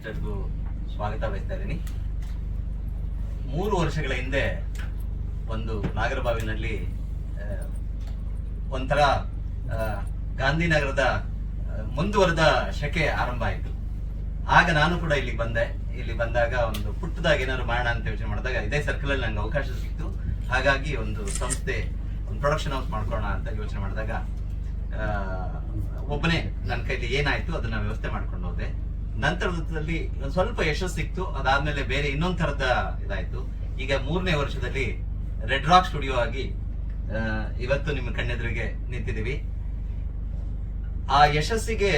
ಯೂನಿಟೆಡ್ಗೂ ಸ್ವಾಗತ ಬಯಸ್ತಾ ಇದ್ದೀನಿ. ಮೂರು ವರ್ಷಗಳ ಹಿಂದೆ ಒಂದು ನಾಗರಬಾವಿನಲ್ಲಿ ಒಂಥರ ಗಾಂಧಿನಗರದ ಮುಂದುವರೆದ ಶಕೆ ಆರಂಭ ಆಯಿತು. ಆಗ ನಾನು ಕೂಡ ಇಲ್ಲಿ ಬಂದೆ. ಇಲ್ಲಿ ಬಂದಾಗ ಒಂದು ಪುಟ್ಟದಾಗಿ ಏನಾದ್ರು ಮಾಡೋಣ ಅಂತ ಯೋಚನೆ ಮಾಡಿದಾಗ ಇದೇ ಸರ್ಕಲ್ ಅಲ್ಲಿ ನಂಗೆ ಅವಕಾಶ ಸಿಕ್ತು ಹಾಗಾಗಿ ಒಂದು ಸಂಸ್ಥೆ, ಒಂದು ಪ್ರೊಡಕ್ಷನ್ ಹೌಸ್ ಮಾಡ್ಕೊಳ್ಳೋಣ ಅಂತ ಯೋಚನೆ ಮಾಡಿದಾಗ ಒಬ್ಬನೇ ನನ್ನ ಕೈಲಿ ಏನಾಯ್ತು ಅದನ್ನ ವ್ಯವಸ್ಥೆ ಮಾಡ್ಕೊಂಡು ಹೋದೆ. ನಂತರದಲ್ಲಿ ಸ್ವಲ್ಪ ಯಶಸ್ಸು ಸಿಕ್ತು ಅದಾದ್ಮೇಲೆ ಬೇರೆ ಇನ್ನೊಂದ್ ತರದ ಇದಾಯ್ತು. ಈಗ ಮೂರನೇ ವರ್ಷದಲ್ಲಿ ರೆಡ್ ರಾಕ್ ಸ್ಟುಡಿಯೋ ಆಗಿ ಇವತ್ತು ನಿಮ್ಮ ಕಣ್ಣೆದುರಿಗೆ ನಿಂತಿದ್ದೀವಿ. ಆ ಯಶಸ್ಸಿಗೆ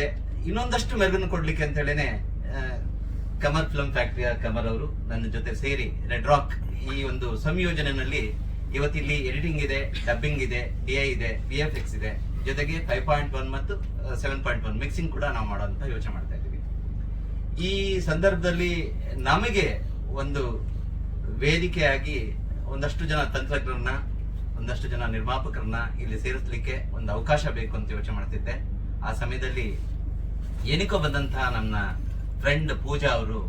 ಇನ್ನೊಂದಷ್ಟು ಮೆರುಗನ್ನು ಕೊಡ್ಲಿಕ್ಕೆ ಅಂತ ಹೇಳಿನೆ ಕಮರ್ ಫಿಲಂ ಫ್ಯಾಕ್ಟರಿಯ ಕಮರ್ ಅವರು ನನ್ನ ಜೊತೆ ಸೇರಿ ರೆಡ್ ರಾಕ್ ಈ ಒಂದು ಸಂಯೋಜನೆಯಲ್ಲಿ ಇವತ್ತಿಲ್ಲಿ ಎಡಿಟಿಂಗ್ ಇದೆ, ಡಬ್ಬಿಂಗ್ ಇದೆ ಡಿ ಐ ಇದೆ, ಬಿ ಎಫ್ ಎಕ್ಸ್ ಇದೆ. ಜೊತೆಗೆ ಫೈವ್ ಪಾಯಿಂಟ್ ಒನ್ ಮತ್ತು ಸೆವೆನ್ ಪಾಯಿಂಟ್ ಒನ್ ಮಿಕ್ಸಿಂಗ್ ಕೂಡ ನಾವು ಮಾಡೋಂತ ಯೋಚನೆ ಮಾಡ್ತಾ ಇದ್ದೀವಿ. ಈ ಸಂದರ್ಭದಲ್ಲಿ ನಮಗೆ ಒಂದು ವೇದಿಕೆಯಾಗಿ ಒಂದಷ್ಟು ಜನ ತಂತ್ರಜ್ಞರನ್ನ, ಒಂದಷ್ಟು ಜನ ನಿರ್ಮಾಪಕರನ್ನ ಇಲ್ಲಿ ಸೇರಿಸ್ಲಿಕ್ಕೆ ಒಂದು ಅವಕಾಶ ಬೇಕು ಅಂತ ಯೋಚನೆ ಮಾಡ್ತಿದ್ದೆ. ಆ ಸಮಯದಲ್ಲಿ ಏನಕ್ಕೋ ಬಂದಂತಹ ನನ್ನ ಫ್ರೆಂಡ್ ಪೂಜಾ ಅವರು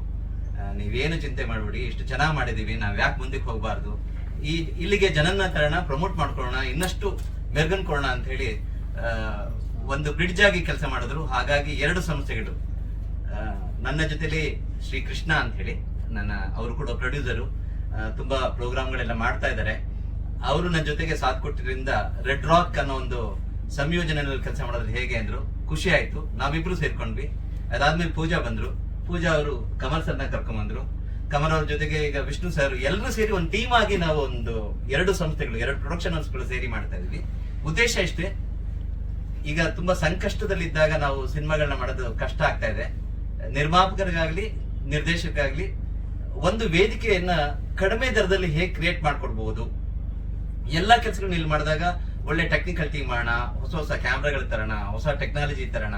ನೀವೇನು ಚಿಂತೆ ಮಾಡ್ಬಿಡಿ, ಇಷ್ಟು ಚೆನ್ನಾಗಿ ಮಾಡಿದೀವಿ, ನಾವು ಯಾಕೆ ಮುಂದಕ್ಕೆ ಹೋಗಬಾರ್ದು? ಈ ಇಲ್ಲಿಗೆ ಜನನ ತರೋಣ ಪ್ರಮೋಟ್ ಮಾಡ್ಕೊಳ್ಳೋಣ, ಇನ್ನಷ್ಟು ಮೆರ್ಗನ್ ಕೊಡೋಣ ಅಂತ ಹೇಳಿ ಒಂದು ಬ್ರಿಡ್ಜ್ ಆಗಿ ಕೆಲಸ ಮಾಡಿದ್ರು. ಹಾಗಾಗಿ ಎರಡು ಸಂಸ್ಥೆಗಳು ನನ್ನ ಜೊತೆಲಿ ಶ್ರೀ ಕೃಷ್ಣ ಅಂತ ಹೇಳಿ ನನ್ನ ಅವರು ಕೂಡ ಪ್ರೊಡ್ಯೂಸರು ತುಂಬಾ ಪ್ರೋಗ್ರಾಮ್ಗಳೆಲ್ಲ ಮಾಡ್ತಾ ಇದ್ದಾರೆ. ಅವರು ನನ್ನ ಜೊತೆಗೆ ಸಾಥ್ ಕೊಟ್ಟಿದ್ರಿಂದ ರೆಡ್ ರಾಕ್ ಅನ್ನೋ ಒಂದು ಸಂಯೋಜನೆಯಲ್ಲಿ ಕೆಲಸ ಮಾಡೋದು ಹೇಗೆ ಅಂದ್ರು, ಖುಷಿ ಆಯ್ತು. ನಾವಿಬ್ರು ಸೇರ್ಕೊಂಡ್ವಿ. ಅದಾದ್ಮೇಲೆ ಪೂಜಾ ಬಂದ್ರು. ಪೂಜಾ ಅವರು ಕಮಲ್ ಸರ್ನ ಕರ್ಕೊಂಡ್ ಬಂದ್ರು ಕಮಲ್ ಅವ್ರ ಜೊತೆಗೆ ಈಗ ವಿಷ್ಣು ಸರ್ ಎಲ್ಲರೂ ಸೇರಿ ಒಂದು ಟೀಮ್ ಆಗಿ ನಾವು ಒಂದು ಎರಡು ಸಂಸ್ಥೆಗಳು, ಎರಡು ಪ್ರೊಡಕ್ಷನ್ ಹೌಸ್ಗಳು ಸೇರಿ ಮಾಡ್ತಾ ಇದ್ವಿ. ಉದ್ದೇಶ ಇಷ್ಟೇ. ಈಗ ತುಂಬಾ ಸಂಕಷ್ಟದಲ್ಲಿದ್ದಾಗ ನಾವು ಸಿನಿಮಾಗಳನ್ನ ಮಾಡೋದು ಕಷ್ಟ ಆಗ್ತಾ ಇದೆ. ನಿರ್ಮಾಪಕರಿಗಾಗ್ಲಿ ನಿರ್ದೇಶಕರಾಗಲಿ ಒಂದು ವೇದಿಕೆಯನ್ನ ಕಡಿಮೆ ದರದಲ್ಲಿ ಹೇಗೆ ಕ್ರಿಯೇಟ್ ಮಾಡ್ಕೊಡ್ಬಹುದು ಎಲ್ಲಾ ಕೆಲಸಗಳನ್ನ ಇಲ್ಲಿ ಮಾಡಿದಾಗ ಒಳ್ಳೆ ಟೆಕ್ನಿಕಲ್ ಟೀಮ್ ಮಾಡೋಣ, ಹೊಸ ಹೊಸ ಕ್ಯಾಮ್ರಾಗಳು ತರೋಣ, ಹೊಸ ಟೆಕ್ನಾಲಜಿ ತರೋಣ.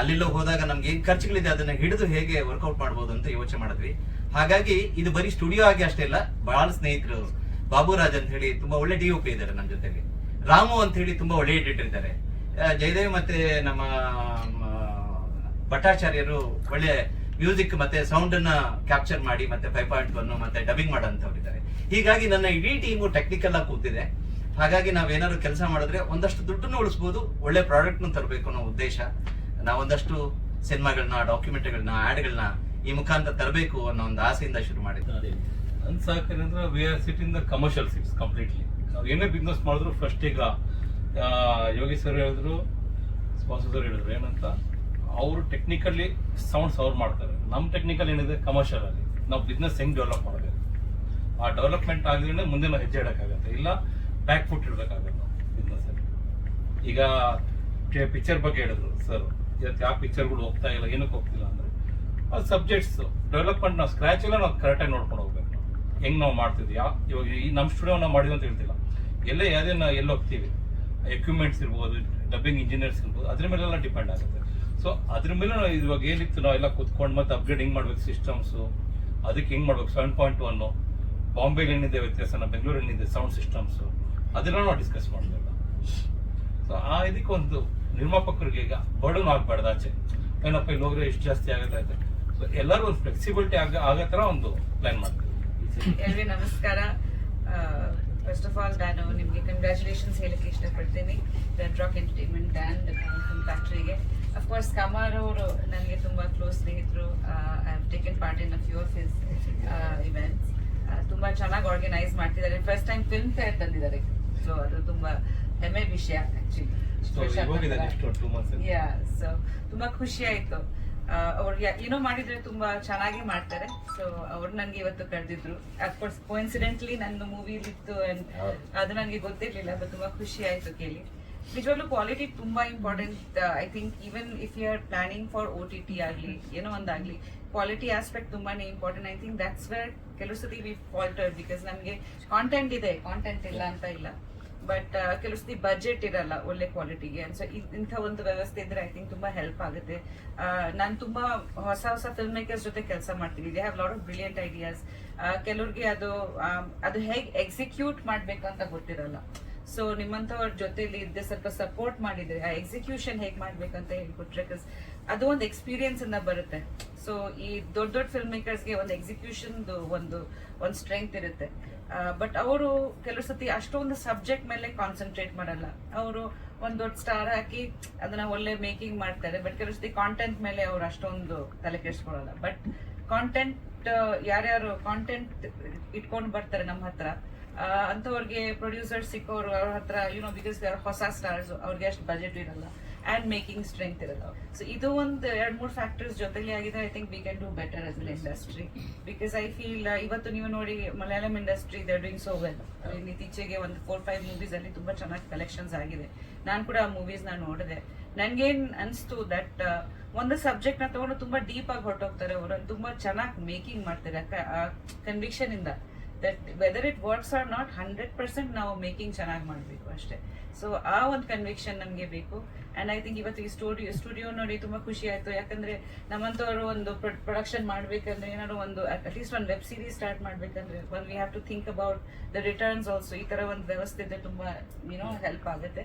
ಅಲ್ಲೆಲ್ಲೋ ಹೋದಾಗ ನಮ್ಗೆ ಏನ್ ಖರ್ಚುಗಳಿದೆ ಅದನ್ನ ಹಿಡಿದು ಹೇಗೆ ವರ್ಕೌಟ್ ಮಾಡ್ಬೋದು ಅಂತ ಯೋಚನೆ ಮಾಡಿದ್ವಿ. ಹಾಗಾಗಿ ಇದು ಬರೀ ಸ್ಟುಡಿಯೋ ಆಗಿ ಅಷ್ಟೇ ಇಲ್ಲ ಬಹಳ ಸ್ನೇಹಿತರು ಬಾಬುರಾಜ್ ಅಂತ ಹೇಳಿ ತುಂಬಾ ಒಳ್ಳೆ ಡಿ ಪಿ ಇದ್ದಾರೆ ನಮ್ಮ ಜೊತೆಗೆ. ರಾಮು ಅಂತ ಹೇಳಿ ತುಂಬಾ ಒಳ್ಳೆ ಎಡಿಟರ್ ಇದ್ದಾರೆ. ಜಯದೇವ್ ಮತ್ತೆ ನಮ್ಮ ಭಟ್ಟಾಚಾರ್ಯರು ಒಳ್ಳೆ ಮ್ಯೂಸಿಕ್ ಮತ್ತೆ ಸೌಂಡ್ ಅನ್ನ ಕ್ಯಾಪ್ಚರ್ ಮಾಡಿ ಮತ್ತೆ ಫೈವ್ ಪಾಯಿಂಟ್ ಒನ್ ಮತ್ತೆ ಡಬ್ಬಿಂಗ್ ಮಾಡೋಂಥವ್ರಿದ್ದಾರೆ ಹೀಗಾಗಿ ನನ್ನ ಇಡೀ ಟೀಮು ಟೆಕ್ನಿಕಲ್ ಆಗಿ ಕೂತಿದೆ. ಹಾಗಾಗಿ ನಾವೇನಾದ್ರು ಕೆಲಸ ಮಾಡಿದ್ರೆ ಒಂದಷ್ಟು ದುಡ್ಡನ್ನು ಉಳಿಸ್ಬೋದು, ಒಳ್ಳೆ ಪ್ರಾಡಕ್ಟ್ ತರಬೇಕು ಅನ್ನೋ ಉದ್ದೇಶ. ನಾವೊಂದಷ್ಟು ಸಿನಿಮಾಗಳನ್ನ ಡಾಕ್ಯುಮೆಂಟ್ಗಳನ್ನ ಆಡ್ಗಳನ್ನ ಈ ಮುಖಾಂತರ ತರಬೇಕು ಅನ್ನೋ ಒಂದು ಆಸೆಯಿಂದ ಶುರು ಮಾಡಿದ್ದು. ಅದೇ. ನನ್ನ ಸಹಕಾರ ಅಂದ್ರೆ we are sit the commercial sits completely ನಾವು ಏನೇ ಬಿಸ್ನೆಸ್ ಮಾಡಿದ್ರು ಫಸ್ಟ್ ಈಗ ಯೋಗಿ ಹೇಳಿದ್ರು ಸ್ಪಾನ್ಸರ್ ಹೇಳಿದ್ರು. ಏನಂತ? ಅವರು ಟೆಕ್ನಿಕಲಿ ಸೌಂಡ್ಸ್ ಅವ್ರು ಮಾಡ್ತಾರೆ. ನಮ್ಮ ಟೆಕ್ನಿಕಲ್ ಏನಿದೆ? ಕಮರ್ಷಿಯಲ್ ಅಲ್ಲಿ. ನಾವು ಬಿಸ್ನೆಸ್ ಹೆಂಗ್ ಡೆವಲಪ್ ಮಾಡಬೇಕು? ಆ ಡೆವಲಪ್ಮೆಂಟ್ ಆಗಿದ್ರೆ ಮುಂದೆ ನಾವು ಹೆಜ್ಜೆ ಇಡೋಕ್ಕಾಗತ್ತೆ. ಇಲ್ಲ ಬ್ಯಾಕ್ ಫುಟ್ ಇಡಬೇಕಾಗತ್ತೆ ನಾವು ಬಿಸ್ನೆಸ್ ಅಲ್ಲಿ. ಈಗ ಪಿಕ್ಚರ್ ಬಗ್ಗೆ ಹೇಳಿದ್ರು ಸರ್ ಇವತ್ತು ಯಾವ ಪಿಕ್ಚರ್ಗಳು ಹೋಗ್ತಾ ಇಲ್ಲ, ಏನಕ್ಕೆ ಹೋಗ್ತಿಲ್ಲ ಅಂದ್ರೆ, ಆ ಸಬ್ಜೆಕ್ಟ್ಸ್ ಡೆವಲಪ್ಮೆಂಟ್ ನಾವು ಸ್ಕ್ರಾಚ್ ಎಲ್ಲ ನಾವು ಕರೆಕ್ಟಾಗಿ ನೋಡ್ಕೊಂಡು ಹೋಗ್ಬೇಕು ಹೆಂಗ್ ನಾವು ಮಾಡ್ತಿದ್ವಿ? ಯಾವ ಇವಾಗ ಈ ನಮ್ಮ ಸ್ಟುಡಿಯೋ ನಾವು ಮಾಡಿದ್ವಿ ಅಂತ ಹೇಳ್ತಿಲ್ಲ. ಎಲ್ಲೇ ಯಾವುದೇ ನಾವು ಎಲ್ಲಿ ಹೋಗ್ತೀವಿ. ಎಕ್ವಿಪ್ಮೆಂಟ್ಸ್ ಇರ್ಬೋದು ಡಬ್ಬಿಂಗ್ ಇಂಜಿನಿಯರ್ಸ್ ಇರ್ಬೋದು, ಅದ್ರ ಮೇಲೆಲ್ಲ ಡಿಪೆಂಡ್ ಆಗುತ್ತೆ. ಸೊ ಅದ್ರ ಮೇಲೆ ನಾವು ಇವಾಗ ಏನಿತ್ತು ನಾವೆಲ್ಲ ಕುತ್ಕೊಂಡು ಮತ್ತೆ ಅಪ್ಗ್ರೇಡ್ ಹೆಂಗ್ ಮಾಡ್ಬೇಕು ಸಿಸ್ಟಮ್ಸು ಅದಕ್ಕೆ ಹೆಂಗ್ ಮಾಡ್ಬೇಕು? ಸೆವೆನ್ ಪಾಯಿಂಟ್ ಒನ್ನು ಬಾಂಬೆಲಿ ಏನಿದೆ ವ್ಯತ್ಯಾಸನ ಬೆಂಗಳೂರು ಏನಿದೆ ಸೌಂಡ್ ಸಿಸ್ಟಮ್ಸು ಅದನ್ನ ನಾವು ಡಿಸ್ಕಸ್ ಮಾಡಬೇಕು. ಸೊ ಆ ಇದಕ್ಕೊಂದು ನಿರ್ಮಾಪಕರಿಗೆ ಈಗ ಬರ್ಡನ್ ಆಗ್ಬಾರ್ದು ಆಚೆ. ಏನಪ್ಪ, ಇಲ್ಲಿ ಹೋಗ್ರೆ ಎಷ್ಟು ಜಾಸ್ತಿ ಆಗುತ್ತೆ ಸೊ ಎಲ್ಲರೂ ಒಂದು ಫ್ಲೆಕ್ಸಿಬಿಲಿಟಿ ಆಗ, ಆಗೋ ಥರ ಒಂದು ಪ್ಲಾನ್ ಮಾಡ್ತೀವಿ. ಎಲ್ರಿ ನಮಸ್ಕಾರ. ಫಸ್ಟ್ ಆಫ್ ಆಲ್ ನಾನು ನಿಮಗೆ ಕಂಗ್ರ್ಯಾಚುಲೇಷನ್ಸ್ ಹೇಳಕ್ಕೆ ಇಷ್ಟಪಡ್ತೀನಿ. ರೆಡ್ ರಾಕ್ ಎಂಟರ್ಟೈನ್ಮೆಂಟ್ ಆ್ಯಂಡ್ ಫ್ಯಾಕ್ಟ್ರಿಗೆ ಅಫ್ಕೋರ್ಸ್ ಕಮಾರ್ ಅವರು ನನಗೆ ತುಂಬ ಕ್ಲೋಸ್ ಸ್ನೇಹಿತರು I have taken part in a few of his events ತುಂಬ ಚೆನ್ನಾಗಿ ಆರ್ಗನೈಸ್ ಮಾಡ್ತಿದ್ದಾರೆ. ಫಸ್ಟ್ ಟೈಮ್ ಫಿಲ್ಮ್ ಫೇರ್ ತಂದಿದ್ದಾರೆ. ಸೊ ಅದು ತುಂಬ ಹೆಮ್ಮೆ ವಿಷಯ ಆ್ಯಕ್ಚುಲಿ ಯಾ ಸೊ ತುಂಬಾ ಖುಷಿ ಆಯ್ತು. ಅವ್ರಿಗೆ ಏನೋ ಮಾಡಿದ್ರೆ ತುಂಬಾ ಚೆನ್ನಾಗಿ ಮಾಡ್ತಾರೆ. ಸೊ ಅವ್ರು ನನ್ಗೆ ಇವತ್ತು ಕರೆದಿದ್ರು. ಅಫ್ಕೋರ್ಸ್ ಕೋಇನ್ಸಿಡೆಂಟ್ಲಿ ನನ್ನ ಮೂವಿಲಿತ್ತು ಹೌದು. ಅದು ನನಗೆ ಗೊತ್ತಿರ್ಲಿಲ್ಲ ಬಟ್ ತುಂಬಾ ಖುಷಿ ಆಯ್ತು ಕೇಳಿ. ನಿಜವಾಗ್ಲೂ ಕ್ವಾಲಿಟಿ ತುಂಬಾ important I think even if you are planning for O T T ಆಗಲಿ, ಏನೋ ಒಂದಾಗ್ಲಿ ಕ್ವಾಲಿಟಿ ಆಸ್ಪೆಕ್ಟ್ ತುಂಬಾನೇ important I think that's where ಕೆಲವು ಸತಿ ವಿ ಫಾಲ್ಟರ್ ಬಿಕಾಸ್ ನಮಗೆ ಕಾಂಟೆಂಟ್ ಇದೆ ಕಾಂಟೆಂಟ್ ಇಲ್ಲ ಅಂತ ಇಲ್ಲ. ಬಟ್ ಕೆಲವು ಸತಿ ಬಜೆಟ್ ಇರಲ್ಲ ಒಳ್ಳೆ ಕ್ವಾಲಿಟಿಗೆ ಸೊ ಇಂಥ ಒಂದು ವ್ಯವಸ್ಥೆ ಇದ್ರೆ ಐ ಥಿಂಕ್ ತುಂಬಾ ಹೆಲ್ಪ್ ಆಗುತ್ತೆ. ನಾನು ತುಂಬಾ ಹೊಸ ಹೊಸ ಫಿಲ್ಮ್ ಮೇಕರ್ಸ್ ಜೊತೆ ಕೆಲಸ ಮಾಡ್ತೀನಿ. They have lot of brilliant ideas ಕೆಲವ್ರಿಗೆ ಅದು ಅದು ಹೇಗೆ ಎಕ್ಸಿಕ್ಯೂಟ್ ಮಾಡ್ಬೇಕು ಅಂತ ಗೊತ್ತಿರಲ್ಲ. ಸೊ ನಿಮ್ಮಂಥವ್ರ ಜೊತೆಲಿ ಇದ್ದೆ, ಸ್ವಲ್ಪ ಸಪೋರ್ಟ್ ಮಾಡಿದ್ರೆ, ಆ ಎಕ್ಸಿಕ್ಯೂಷನ್ ಹೇಗೆ ಮಾಡ್ಬೇಕಂತ ಹೇಳ್ಕೊಟ್ರೆ ಅದು ಒಂದು ಎಕ್ಸ್ಪೀರಿಯನ್ಸ್ ಇಂದ ಬರುತ್ತೆ. ಸೊ ಈ ದೊಡ್ಡ ದೊಡ್ಡ ಫಿಲ್ಮ್ ಮೇಕರ್ಸ್ಗೆ ಒಂದು ಎಕ್ಸಿಕ್ಯೂಷನ್ ಒಂದು ಒಂದು ಸ್ಟ್ರೆಂತ್ ಇರುತ್ತೆ. ಬಟ್ ಅವರು ಕೆಲವು ಸತಿ ಅಷ್ಟೊಂದು ಸಬ್ಜೆಕ್ಟ್ ಮೇಲೆ ಕಾನ್ಸಂಟ್ರೇಟ್ ಮಾಡಲ್ಲ. ಅವರು ಒಂದ್ ದೊಡ್ಡ ಸ್ಟಾರ್ ಹಾಕಿ ಅದನ್ನ ಒಳ್ಳೆ ಮೇಕಿಂಗ್ ಮಾಡ್ತಾರೆ ಬಟ್ ಕೆಲವು ಸತಿ ಕಾಂಟೆಂಟ್ ಮೇಲೆ ಅವ್ರು ಅಷ್ಟೊಂದು ತಲೆ ಕೆಡಿಸ್ಕೊಳಲ್ಲ. ಬಟ್ ಕಾಂಟೆಂಟ್ ಯಾರ್ಯಾರು ಕಾಂಟೆಂಟ್ ಇಟ್ಕೊಂಡು ಬರ್ತಾರೆ ನಮ್ಮ ಹತ್ರ ಅಂಥವ್ರಿಗೆ ಪ್ರೊಡ್ಯೂಸರ್ ಸಿಕ್ಕೋರು ಅವ್ರ ಹತ್ರ ಯುನೋ ಬಿಕಾಸ್ ಹೊಸ ಸ್ಟಾರ್ಸ್ ಅವ್ರಿಗೆ ಅಷ್ಟು ಬಜೆಟ್ ಇರಲ್ಲ. ಆ್ಯಂಡ್ ಮೇಕಿಂಗ್ ಸ್ಟ್ರೆಂತ್ ಇರಲ್ಲ. ಸೊ ಇದು ಒಂದು ಎರಡು, ಮೂರು ಫ್ಯಾಕ್ಟರ್ಸ್ ಜೊತೆಲಿ ಆಗಿದೆ. I think we can do better as an industry because I feel ಇವತ್ತು ನೀವು ನೋಡಿ Malayalam industry the doing so well ಇತ್ತೀಚೆಗೆ ಒಂದು ಫೋರ್ ಫೈವ್ ಮೂವೀಸ್ ಅಲ್ಲಿ ತುಂಬಾ ಚೆನ್ನಾಗಿ ಕಲೆಕ್ಷನ್ಸ್ ಆಗಿದೆ. ನಾನು ಕೂಡ ಆ ಮೂವೀಸ್ ನಾನು ನೋಡಿದೆ. ನನಗೇನು ಅನಿಸ್ತು ದಟ್ ಒಂದು ಸಬ್ಜೆಕ್ಟ್ನ ತೊಗೊಂಡು ತುಂಬಾ ಡೀಪ್ ಆಗಿ ಹೊರಟೋಗ್ತಾರೆ ಅವರು. ತುಂಬ ಚೆನ್ನಾಗಿ ಮೇಕಿಂಗ್ ಮಾಡ್ತಾರೆ. ಕನ್ವಿಕ್ಷನ್ ಇಂದ. That whether it works or not hundred percent ನಾವು ಮೇಕಿಂಗ್ ಚೆನ್ನಾಗಿ ಮಾಡಬೇಕು ಅಷ್ಟೇ. ಸೊ ಆ ಒಂದು ಕನ್ವಿಕ್ಷನ್ ನಮಗೆ ಬೇಕು. ಆ್ಯಂಡ್ ಐ ಥಿಂಕ್ ಇವತ್ತು ಈ ಸ್ಟುಡಿಯೋ ಸ್ಟುಡಿಯೋ ನೋಡಿ ತುಂಬ ಖುಷಿ ಆಯಿತು. ಯಾಕಂದರೆ ನಮ್ಮಂಥವ್ರು ಒಂದು ಪ್ರೊಡಕ್ಷನ್ ಮಾಡಬೇಕಂದ್ರೆ ಏನಾದ್ರು ಒಂದು ಅಟ್ಲೀಸ್ಟ್ ಒಂದು ವೆಬ್ ಸೀರೀಸ್ ಸ್ಟಾರ್ಟ್ ಮಾಡಬೇಕಂದ್ರೆ one we have to think about the returns also ಈ ಥರ ಒಂದು ವ್ಯವಸ್ಥೆ ಇದ್ರೆ ತುಂಬಾ ಏನೋ ಹೆಲ್ಪ್ ಆಗುತ್ತೆ.